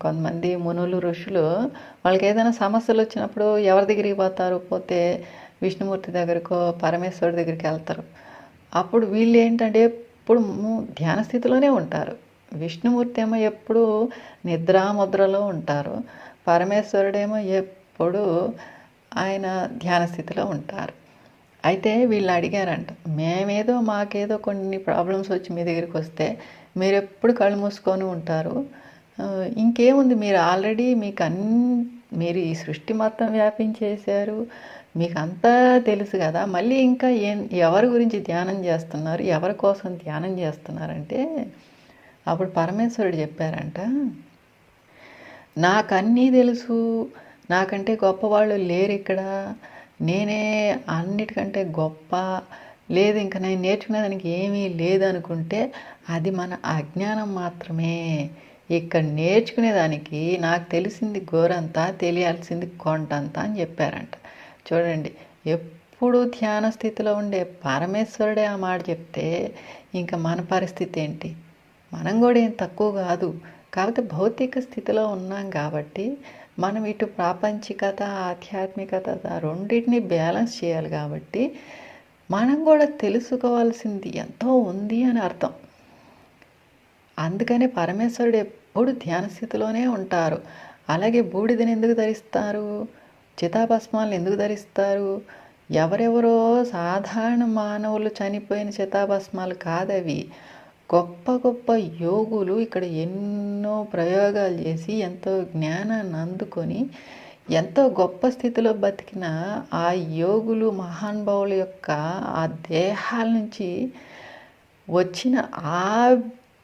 కొంతమంది మునులు ఋషులు వాళ్ళకి ఏదైనా సమస్యలు వచ్చినప్పుడు ఎవరి దగ్గరికి పోతారు? పోతే విష్ణుమూర్తి దగ్గరకో పరమేశ్వరుడి దగ్గరికి వెళ్తారు. అప్పుడు వీళ్ళు ఏంటంటే ఎప్పుడు ధ్యాన స్థితిలోనే ఉంటారు. విష్ణుమూర్తి ఏమో ఎప్పుడు నిద్రాముద్రలో ఉంటారు. పరమేశ్వరుడేమో ఎప్పుడు ఆయన ధ్యాన స్థితిలో ఉంటారు. అయితే వీళ్ళు అడిగారంట మేమేదో మాకేదో కొన్ని ప్రాబ్లమ్స్ వచ్చి మీ దగ్గరికి వస్తే మీరు ఎప్పుడు కళ్ళు మూసుకొని ఉంటారు? ఇంకేముంది? మీరు ఆల్రెడీ మీకు అన్ మీరు ఈ సృష్టి మొత్తం వ్యాపించేశారు. మీకు అంతా తెలుసు కదా. మళ్ళీ ఇంకా ఏం ఎవరి గురించి ధ్యానం చేస్తున్నారు? ఎవరి కోసం ధ్యానం చేస్తున్నారంటే అప్పుడు పరమేశ్వరుడు చెప్పారంట నాకన్నీ తెలుసు. నాకంటే గొప్పవాళ్ళు లేరు ఇక్కడ. నేనే అన్నిటికంటే గొప్ప. లేదు ఇంకా నేను నేర్చుకునే దానికి ఏమీ లేదనుకుంటే అది మన అజ్ఞానం మాత్రమే. ఇక్కడ నేర్చుకునేదానికి నాకు తెలిసింది గోరంతా తెలియాల్సింది కొంటంతా అని చెప్పారంట. చూడండి ఎప్పుడు ధ్యాన స్థితిలో ఉండే పరమేశ్వరుడే ఆ మాట చెప్తే ఇంకా మన పరిస్థితి ఏంటి? మనం కూడా ఏం తక్కువ కాదు. కాకపోతే భౌతిక స్థితిలో ఉన్నాం కాబట్టి మనం ఇటు ప్రాపంచికత ఆధ్యాత్మికత రెండింటిని బ్యాలెన్స్ చేయాలి కాబట్టి మనం కూడా తెలుసుకోవాల్సింది ఎంతో ఉంది అని అర్థం. అందుకనే పరమేశ్వరుడు ఎప్పుడు ధ్యాన స్థితిలోనే ఉంటారు. అలాగే బూడిదని ఎందుకు ధరిస్తారు? చితాభస్మాలను ఎందుకు ధరిస్తారు? ఎవరెవరో సాధారణ మానవులు చనిపోయిన చితాభస్మాలు కాదవి. గొప్ప గొప్ప యోగులు ఇక్కడ ఎన్నో ప్రయోగాలు చేసి ఎంతో జ్ఞానాన్ని అందుకొని ఎంతో గొప్ప స్థితిలో బతికిన ఆ యోగులు మహానుభావుల యొక్క ఆ దేహాల నుంచి వచ్చిన ఆ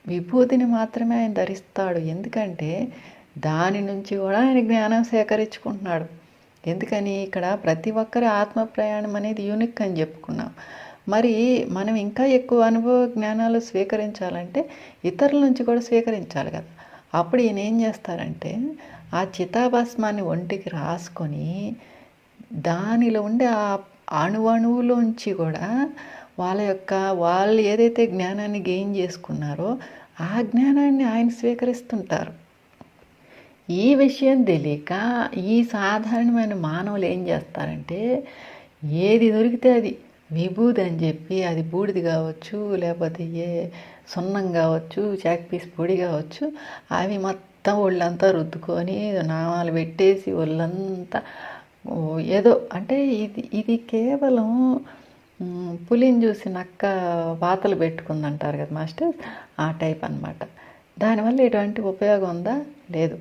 విభూతిని మాత్రమే ఆయన ధరిస్తాడు. ఎందుకంటే దాని నుంచి కూడా ఆయన జ్ఞానం సేకరించుకుంటున్నాడు. ఎందుకని ఇక్కడ ప్రతి ఒక్కరి ఆత్మ ప్రయాణం అనేది యూనిక్ అని చెప్పుకున్నాం. మరి మనం ఇంకా ఎక్కువ అనుభవ జ్ఞానాలు స్వీకరించాలంటే ఇతరుల నుంచి కూడా స్వీకరించాలి కదా. అప్పుడు ఈయన ఏం చేస్తారంటే ఆ చితాభస్మాన్ని ఒంటికి రాసుకొని దానిలో ఉండే ఆ అణువణువులోంచి కూడా వాళ్ళ యొక్క వాళ్ళు ఏదైతే జ్ఞానాన్ని గెయిన్ చేసుకున్నారో ఆ జ్ఞానాన్ని ఆయన స్వీకరిస్తుంటారు. ఈ విషయం తెలియక ఈ సాధారణమైన మానవులు ఏం చేస్తారంటే ఏది దొరికితే అది విభూది అని చెప్పి అది బూడిది కావచ్చు లేకపోతే ఏ సున్నం కావచ్చు చాక్ పీస్ పొడి కావచ్చు అవి మొత్తం ఒళ్ళంతా రుద్దుకొని నామాలు పెట్టేసి ఒళ్ళంతా ఏదో అంటే ఇది ఇది కేవలం పులిని చూసి నక్క వాతలు పెట్టుకుందంటారు కదా మాస్టర్ ఆ టైప్ అన్నమాట. దానివల్ల ఎటువంటి ఉపయోగం ఉందా? లేదు.